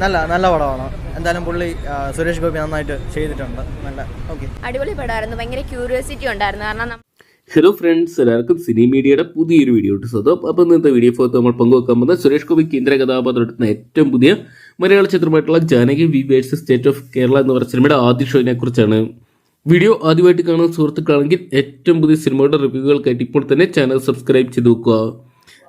നല്ല നല്ല പടമാണ്. എന്തായാലും പുള്ളി സുരേഷ് ഗോപി നന്നായിട്ട് ചെയ്തിട്ടുണ്ട്. നല്ല ഓക്കെ അടിപൊളി പടമായിരുന്നു ഭയങ്കര ക്യൂരിയോസിറ്റി ഉണ്ടായിരുന്നു. കാരണം ഹലോ ഫ്രണ്ട്സ് എല്ലാവർക്കും സിനി മീഡിയയുടെ പുതിയൊരു വീഡിയോ ഇട്ട് സ്വതം അപ്പം ഇന്നത്തെ വീഡിയോ ഫോട്ടോ നമ്മൾ പങ്കുവെക്കാൻ പോകുന്നത് സുരേഷ് ഗോപി കേന്ദ്ര കഥാപാത്രത്തിന് ഏറ്റവും പുതിയ മലയാള ചിത്രമായിട്ടുള്ള Janaki V versus state of Kerala എന്ന് പറഞ്ഞ സിനിമയുടെ ആദ്യ ഷോയിനെ കുറിച്ചാണ് വീഡിയോ ആദ്യമായിട്ട് കാണുന്ന സുഹൃത്തുക്കളാണെങ്കിൽ ഏറ്റവും പുതിയ സിനിമയുടെ റിവ്യൂകൾക്കായിട്ട് ഇപ്പോൾ തന്നെ ചാനൽ സബ്സ്ക്രൈബ് ചെയ്ത് നോക്കുക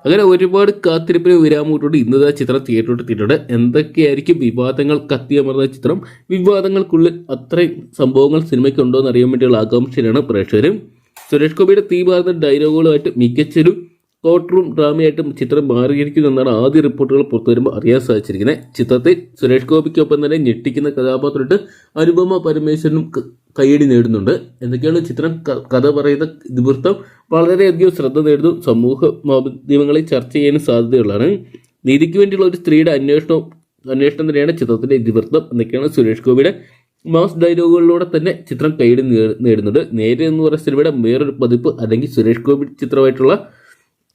അങ്ങനെ ഒരുപാട് കാത്തിരിപ്പിന് വിരാമൂട്ടോട് ഇന്നത് ആ ചിത്രം തിയേറ്ററിൽ എത്തിയിട്ടുണ്ട്. എന്തൊക്കെയായിരിക്കും വിവാദങ്ങൾ കത്തിയമർന്ന ചിത്രം? വിവാദങ്ങൾക്കുള്ളിൽ അത്രയും സംഭവങ്ങൾ സിനിമയ്ക്ക് ഉണ്ടോ എന്ന് അറിയാൻ വേണ്ടിയുള്ള ആകാംക്ഷയിലാണ് പ്രേക്ഷകരും. സുരേഷ് ഗോപിയുടെ തീ പാർന്ന ഡയലോഗുകളുമായിട്ട് മികച്ചൊരു കോർട്ട് റൂം ഡ്രാമയായിട്ടും ചിത്രം മാറിയിരിക്കുന്നു എന്നാണ് ആദ്യ റിപ്പോർട്ടുകൾ പുറത്തു വരുമ്പോൾ അറിയാൻ സാധിച്ചിരിക്കുന്നത്. ചിത്രത്തിൽ സുരേഷ് ഗോപിക്കൊപ്പം തന്നെ ഞെട്ടിക്കുന്ന കഥാപാത്രമായിട്ട് അനുപമ പരമേശ്വരനും കയ്യടി നേടുന്നുണ്ട്. എന്തൊക്കെയാണ് ചിത്രം? കഥ പറയുന്ന ഇതിവൃത്തം വളരെയധികം ശ്രദ്ധ നേടുന്നു. സമൂഹ മാധ്യമങ്ങളിൽ ചർച്ച ചെയ്യാനും സാധ്യതയുള്ളതാണ്. നീതിക്ക് വേണ്ടിയുള്ള ഒരു സ്ത്രീയുടെ അന്വേഷണം അന്വേഷണം തന്നെയാണ് ചിത്രത്തിന്റെ ഇതിവൃത്തം. എന്നൊക്കെയാണ് സുരേഷ് ഗോപിയുടെ മാസ് ഡയലോഗുകളിലൂടെ തന്നെ ചിത്രം കൈയടി നേടുന്നുണ്ട് നേരെ എന്ന് പറയുന്ന സിനിമയുടെ വേറൊരു പതിപ്പ് അല്ലെങ്കിൽ സുരേഷ് ഗോപി ചിത്രമായിട്ടുള്ള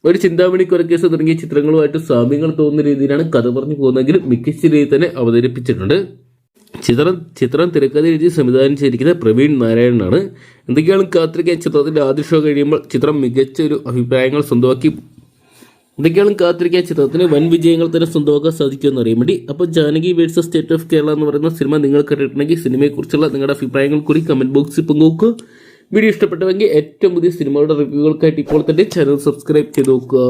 ഒരു ചിന്താമണി കൊലക്കേസ് തുടങ്ങിയ ചിത്രങ്ങളുമായിട്ട് സാമ്യങ്ങൾ തോന്നുന്ന രീതിയിലാണ് കഥ പറഞ്ഞു പോകുന്നതെങ്കിലും മികച്ച രീതിയിൽ തന്നെ അവതരിപ്പിച്ചിട്ടുണ്ട്. ചിത്രം ചിത്രം തിരക്കഥ എഴുതി സംവിധാനം ചെയ്തിരിക്കുന്നത് പ്രവീൺ നാരായണനാണ്. എന്തൊക്കെയാണ് കാത്തിരിക്കാൻ ചിത്രത്തിന്റെ ആദ്യ ഷോ കഴിയുമ്പോൾ ചിത്രം മികച്ച ഒരു അഭിപ്രായങ്ങൾ സ്വന്തമാക്കി എന്തൊക്കെയാണ് കാത്തിരിക്കാൻ ചിത്രത്തിന് വൻ വിജയങ്ങൾ തന്നെ സ്വന്തമാക്കാൻ സാധിക്കുമെന്ന് അറിയാൻ വേണ്ടി. അപ്പോൾ Janaki versus state of Kerala എന്ന് പറയുന്ന സിനിമ നിങ്ങൾ കണ്ടിട്ടുണ്ടെങ്കിൽ സിനിമയെക്കുറിച്ചുള്ള നിങ്ങളുടെ അഭിപ്രായങ്ങൾ കൂടി കമന്റ് ബോക്സിൽ പങ്കുവെക്കുക വീഡിയോ ഇഷ്ടപ്പെട്ടുവെങ്കിൽ ഏറ്റവും പുതിയ സിനിമകളുടെ റിവ്യൂകൾക്കായിട്ട് ഇപ്പോൾ തന്നെ ചാനൽ സബ്സ്ക്രൈബ് ചെയ്ത് നോക്കുക.